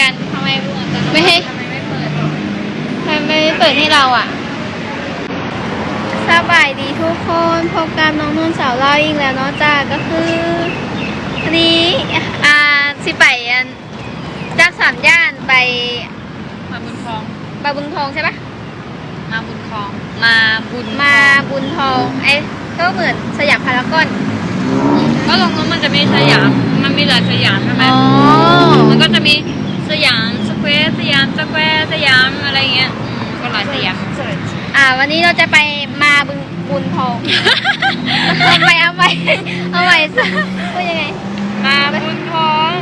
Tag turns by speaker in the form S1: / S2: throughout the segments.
S1: กัน
S2: ทำไมบวชกัน
S1: ไม่ให้
S2: ทำไมไม่เปิด
S1: ทำไมไม่เปิดให้เราอะ สบายดีทุกคนพบกับน้องนุ่นสาวเล่าอีกแล้วเนาะจ้าก็คืออันนี้อ่าสิไปอันจากสามย่านไป
S2: มาบุญคลอง
S1: บาบุญทองใช่ปะ
S2: มาบุญคลอง มาบุญ
S1: มาบุญทองไอ้ก็เหมือนสยามพารากอน
S2: ก็ลงนู้นมันจะมีสยาม มันมีหลายสยามใช่ไหม
S1: อ๋อ
S2: มันก็จะมี สยามสแควร์สยามสแควร์สยามอะไรเงี้ยอืมก็หลายสยาม
S1: อ่า วันนี้เราจะไปมาบุญบุญทองเอาไปเอาไปเอาไปซะว่ายังไง
S2: มาบุญคลอง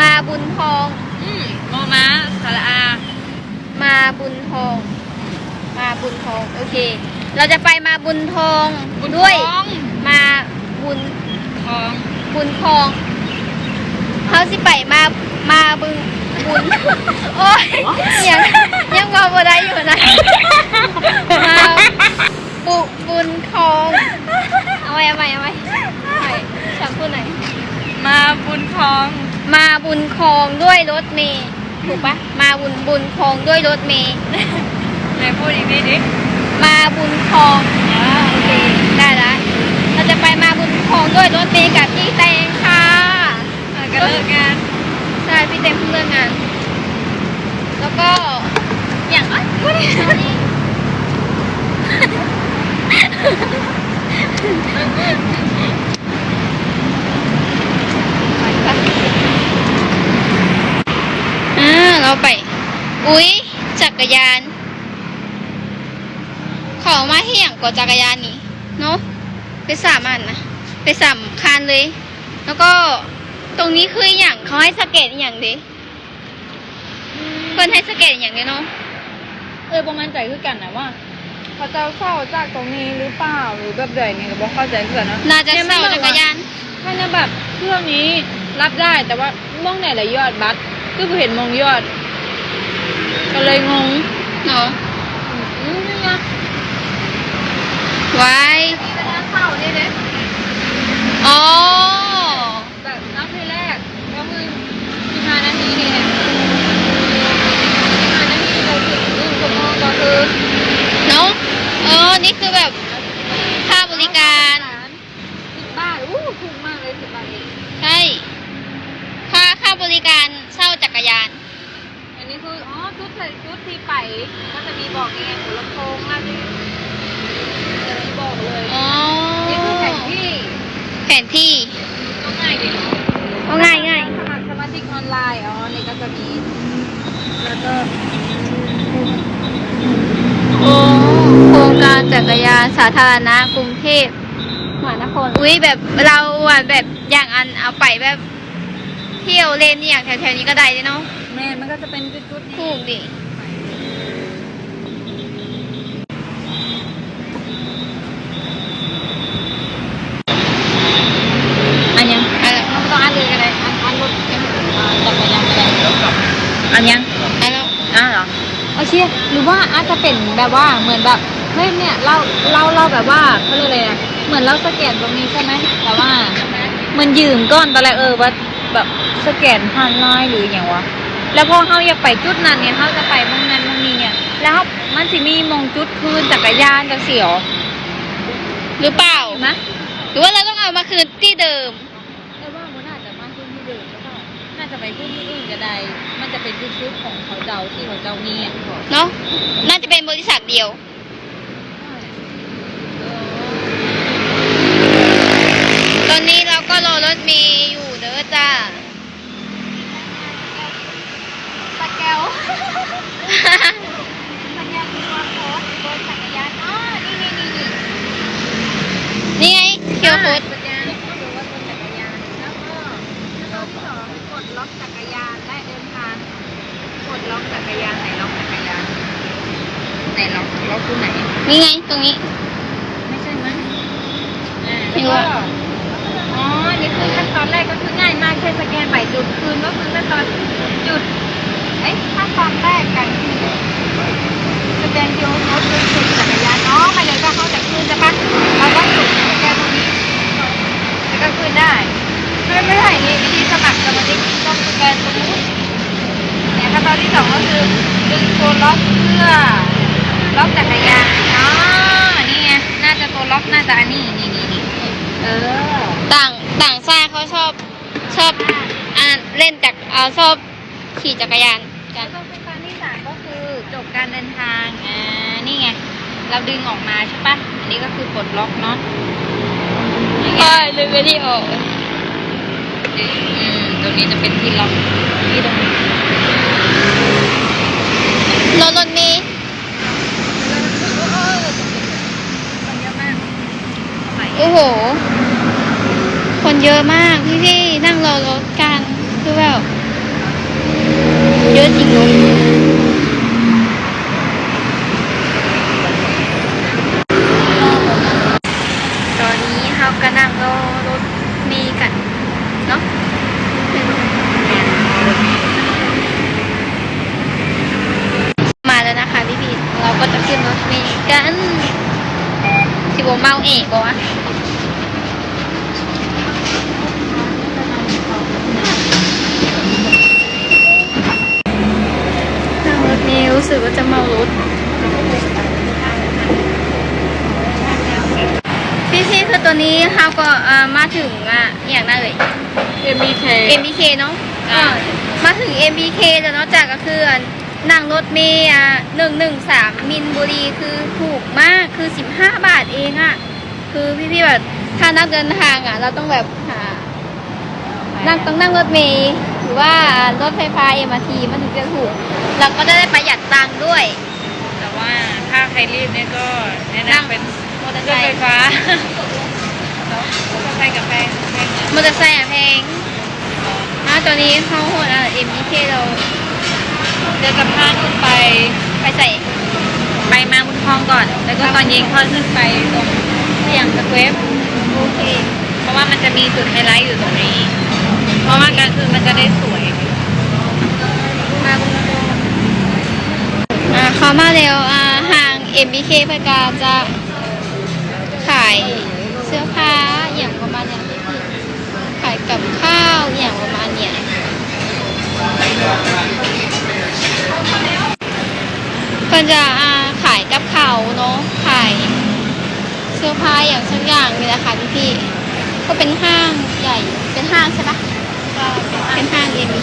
S1: มาบุญทอง
S2: อืมโมมาสาระอา
S1: มาบุญทอง มาบุญทอง โอเค เราจะไปมาบุญทอง
S2: บุญ
S1: ด้วย
S2: คลอง
S1: มาบุญ
S2: คลอง
S1: บุญทองเขาสิไปมามาบึงบุญ โอ้ยยังยังมองบ่ได้อยู่นะมาบุบุญทองเอาไว้เอาไว้เอาไว้เอาไว้ฉันพูดหน่อย
S2: มาบุญคลอง
S1: มาบุญคลองด้วยรถเมย์ถูกปะมาบุญบุญคลองด้วยรถเมย์
S2: ไหนพูดอีกนิดดิ
S1: มาบุญคลองอ่าโอเคได้ละเราจะไปมาบุญคลองด้วยรถเมย์กับพี่แตงค่ะ
S2: อะก็เลิกงาน
S1: ใช่พี่เต็มเพิ่งเลิกงาน แล้วก็อย่างอะพูดดิอ่าเราไป อุ๊ย จักรยาน เขาเอมาให้อย่างกว่าจักรยานนี่ เนาะไปสามอันนะ ไปสามคันเลย แล้วก็ ตรงนี้คืออหย่างเขาให้สเก็ตอหย่างดิเพื่อนให้สเก็ตอหย่างเดียวเนาะ
S2: เออประมาณใจคือกันนะว่าเขาจะเข้าจากตรงนี้หรือเปล่าหรือแบบใดเนี่ยก็บอกเข้าใจคือกันนะ
S1: น่าจะเช่าจักรยาน
S2: ถ้าเนี่ยแบบเครื่องนี้รับได้แต่ว่ามองไหนละยอดบัตรก็คือเห็นมองยอด ก็เลยงง
S1: เนาะ
S2: อืมนี่ไง
S1: ไว้
S2: มีเวลาเข้านี่เด้
S1: อ๋อ
S2: เราถึงหนึ่งชั่วโมงก็คือ
S1: เนาะเออ นี่คือแบบค่าบริการ
S2: สิบบาทอู้ถูกมากเลยสิบบาทเอง
S1: ใช่ ค่าค่าบริการเช่าจักรยาน
S2: อันนี้คือ อ๋อ ชุดใส่ชุดที่ไป ก็จะมีบอกนี่ไงหัวลำโพงอะไรจะมีบอกเลย
S1: อ๋อ
S2: นี่คือแผนที่
S1: แผนที่
S2: ก็ง่ายดีเนาะ
S1: เอาง่ายง่าย
S2: สมัครสมาชิกออนไลน์ อ๋อ นี่ก็จะมี แล้วก็
S1: โอ้โครงการ จักรยานสาธารณะกรุงเทพมหานครอุ้ยแบบเราอะแบบอย่างอันเอาไปแบบเที่ยวเล่นอย่างแถวๆนี้ก็ได้เลยเนาะ
S2: แม่มันก็จะเป็นชุดๆ
S1: ถู
S2: นี่
S1: กดิ
S2: อันยัง
S1: อันแล้ว
S2: เราต้องอ่านเลยกันเลยอ่านอ่านรถกันอ่าจักรยานก็ได้อันยัง
S1: อันแล้ว
S2: อ่าเหรอโอเคหรือว่าอาจจะเป็นแบบว่าเหมือนแบบ เฮ้ยเนี่ยเราเราเราแบบว่าเขาเรียกอะไรนะเหมือนเราสแกนตรงนี้ใช่ไหมแต่ว่าเหมันยืมก้อนตอนแรกเออว่าแบบสแกนผ่านไลน์หรืออย่างวะแล้วพอเขาอยากไปจุดนั้นเนี่ยเขาจะไปมองนั้นมองนี้เนี่ย แล้วมันสิมีมองจุดคืนจักรยานจักเสียว
S1: หรือเปล่า
S2: เห็นไหม
S1: หรือว่าเราต้องเอามาคืนที่เดิม
S2: แต่ว่ามันน่าจะมาขึ้นที่เดิมแล้วก็น่าจะไปขึ้นที่อื่นก็ได้ มันจะเป็นจุดๆของเขาเจ้าที่เขาเจ้ามีอะ
S1: เนาะน่าจะเป็นบริษัทเดียว ตอนนี้เราก็รอรถเมย์อยู่เด้อจ้า
S2: สแกล สแกลคือว่าโค้ดบนจักรยานอ๋อนี่นี่นี่นี่
S1: นี่ไงเคียวโคด
S2: สแกนดูว่าบนจักรยาน แล้วก็ตัวที่สองก ดล็อกจักรยานและเดินทางกดล็อกจักรยานไหนล็อกจักรยานไหนล็อกล็อกตัวไหน
S1: นี่ไงตรงนี้
S2: ไม่ใช่มั้งอ่า
S1: ไม่รู้อะ
S2: อ๋อนี่คือขั้นตอนแรกก็คือง่ายมากแค่สแกนไปจุดคืนก็คือขั้นตอนจุดเอ้ยขั้นตอนแรกกันคือแสดงโยนรถเป็นจุดจักรยาน อ๋อมาเลยก็เข้าจากคืนใช่ปะเราต้องจุดสแกนตรงนี้ แล้วก็คืนได้ ไ่มีวิธีสมัครสมาชิกต้องสแกนตรงนี้เนี่ยก็คือดึงตัวล็อกเพื่อล็อกจักรยานอ๋อนี่ไงน่าจะตัวล็อกน่าจะอันนี้นี่นี่นี่เออ
S1: ต่างต่างชาติเขาชอบชอบอ่าเล่นจากเอาชอบขี่จักรยานกั
S2: แล้
S1: น
S2: วก็ขั้นตอนที่สามก็คือจบการเดินทางอ่านี่ไงเราดึงออกมาใช่ปะอันนี้ก็คือปลดล็อกเนาะนี่ไง
S1: ใช่ลืมไปที่ออก
S2: อืมตรงนี้จะเป็นที่ล็อกที่ตรงนี้
S1: รถรถเมล์
S2: คนเยอะมากสมัย
S1: โอ้โห คนเยอะมากพี่พี่ๆนั่งรอรถกันคือแบบเยอะจริงเลยอนนี้เขาก็นั่งรอรถเมล์กันเนาะมาแล้วนะคะพี่พี่ๆเราก็จะขึ้นรถเมล์กันสิบ เมาเอกบอกว่านั่งรถนี้รู้สึกว่าจะเมารถ พี่พี่ๆคือตัวนี้เขาก็เอ่อมาถึงอะอย่างนั้นเลย
S2: MBK
S1: MBK เนาะ
S2: อ่า
S1: เออมาถึง MBK แล้วเนาะจากก็คือนั่งรถเมย์อะหนึ่งหนึ่งสามมินบุรีคือถูกมากคือสิบห้าบาทเองอะ คือพี่พี่ๆแบบถ้านักเดินทางอะ เราต้องแบบหา นั่งต้องนั่งรถเมล์หรือว่ารถไฟฟ้า MRT มันถึงจะถูกเราก็จะได้ประหยัดตังค์ด้วย
S2: แต่ว่าถ้าใครรีบเนี่ยก็แนะ
S1: นั่ง
S2: นำเป็น
S1: มอเตอร์
S2: ร
S1: ไซ
S2: ถไฟ
S1: ค์
S2: ฟ้าแล้วรถไฟกับแพงแพง
S1: มอเตอร์ไซค์อะแพงอะตอนนี้เข้าหดอะ MBK เรา
S2: เดินกับพาขึ้นไป
S1: ไปใส่
S2: ไปมาบุญคลองก่อน แล้วก็ตอนเย็นค่อยขึ้นไปตรง สยามสแควร์
S1: โอเค
S2: เพราะว่ามันจะมีจุดไฮไลท์อยู่ตรงนี้ เพราะว่ากลางคืนมันจะได้สวย
S1: มาบุญครองอะเข้ามาแล้วอ่าห่าง MBK เพื่อการจะขายเสื้อผ้าอย่างประมาณเนี้ยพี่ๆขายกับข้าวอย่างประมาณเนี้ยก็จะอ่าขายกับเขาวเนาะขาย เสื้อผ้าอย่างสักอย่างนี่แหละค่ะพี่พี่ๆก็เป็นห้างใหญ่ เป็นห้างใช่ปะเป็นห้างเอ็มบี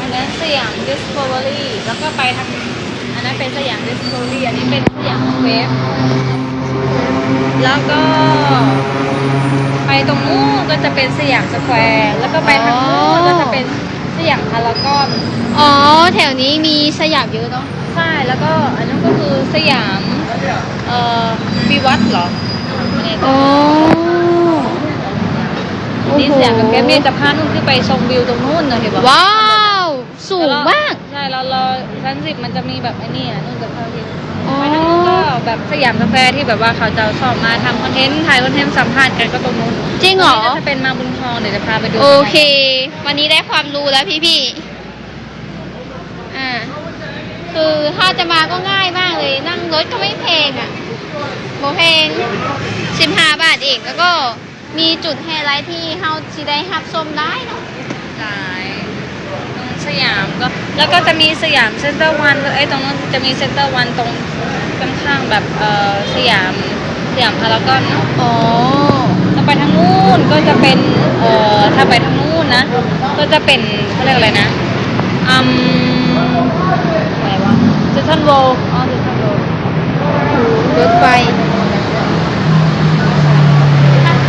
S2: อันนั้นสยามดิสคัฟเวอรี่แล้วก็ไปทางอันนั้นเป็นสยามดิสคัฟเวอรี่อันนี้เป็นสยามสแควร์แล้วก็ไปตรงนู้นก็จะเป็นสยามสแควร์แล้วก็ไปทางนู้นก็จะเป็นสยามพารากอน
S1: อ๋อ แถวนี้มีสยามเยอะเนาะ
S2: ใช่แล้วก็อันนั้นก็คือสยาม เอ่อวิวัฒน์เหรอไม่แน่ใจ
S1: โอ้
S2: นี่สยามกับแกมเนี่ยจะพานุ่นขึ้นไปชมวิวตรงนู้นนะเห็นปะ
S1: ว้าว สูงมาก
S2: ใช่แล้วเราชั้นสิบมันจะมีแบบไอ้นี่อะนุ่นจะพาวิว
S1: อ๋อ
S2: ไปทางนู้นก็แบบสยามกาแฟที่แบบว่าเขาจะชอบมาทำคอนเทนต์ถ่ายคอนเทนต์สัมภาษณ์กันก็ตรงนู้น
S1: จริงเหรอ
S2: ตนี้ก็จะเป็นมาบุญทองเดี๋ยวจะพาไปดู
S1: โอเค วันนี้ได้ความรู้แล้วพี่พี่ๆอ่า คือถ้าจะมาก็ง่ายมากเลย นั่งรถก็ไม่แพงอะโมแพงสิบห้าบาทเองแล้วก็มีจุดไฮไลท์ที่เฮาสิได้ฮับชมได้เนาะ
S2: สายตรงสยามก็แล้วก็จะมีสยามเซ็นเตอร์วันไอ้ยตรงนั้นจะมีเซ็นเตอร์วันตรงข้างๆแบบเอ่อสยามสยามพารากอนเนาะ
S1: อ๋อ
S2: ถ้าไปทางนู้นก็จะเป็นเอ่อถ้าไปทางนู้นนะ ก็จะเป็นเขาเรียกอะไรนะอืมอะไรวะเซนทรัลโวอ๋อเซนทรัลโว
S1: รถไฟ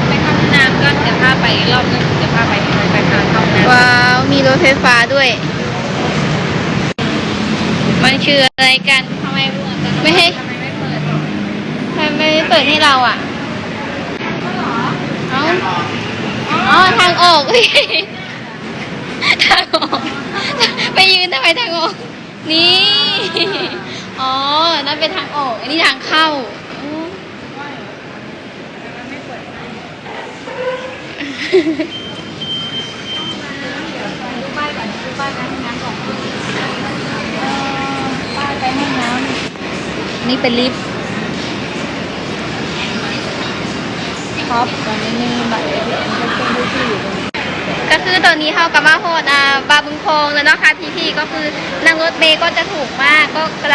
S2: ไปเข้าห้องน้ำก็เดี๋ยวพาไปรอบนึงเดี๋ยวพาไปไปหาเข้าห้องน้ำ
S1: ว้าว มีรถไฟฟ้าด้วย มันคืออะไรกัน
S2: ทำไมเหมือนกัน
S1: ไม่ให้
S2: ทำไมไม่เปิด
S1: ทำไมไม่เปิดให้เราอะเอ้าอ๋อทางออก ทางออก ไปยืนทำไมทางออก นี่ อ๋อ นั่นเป็นทางออก อันนี้ทางเข้าอ๋อ
S2: ดูป้ายก่อนดูป้ายการห้องน้ำก่อนเอ่อป้ายไปห้องน้ำนี่เป็นลิฟต์ท็อปตอนนี้มีบัตร ATM เป็นเครื่องที่อยู่ตรงนี้
S1: ก็คือตอนนี้เขากำมาโหดอ่าบาบุญคงแล้วเนาะค่ะพี่ๆก็คือนั่งรถเมย์ก็จะถูกมากก็กำ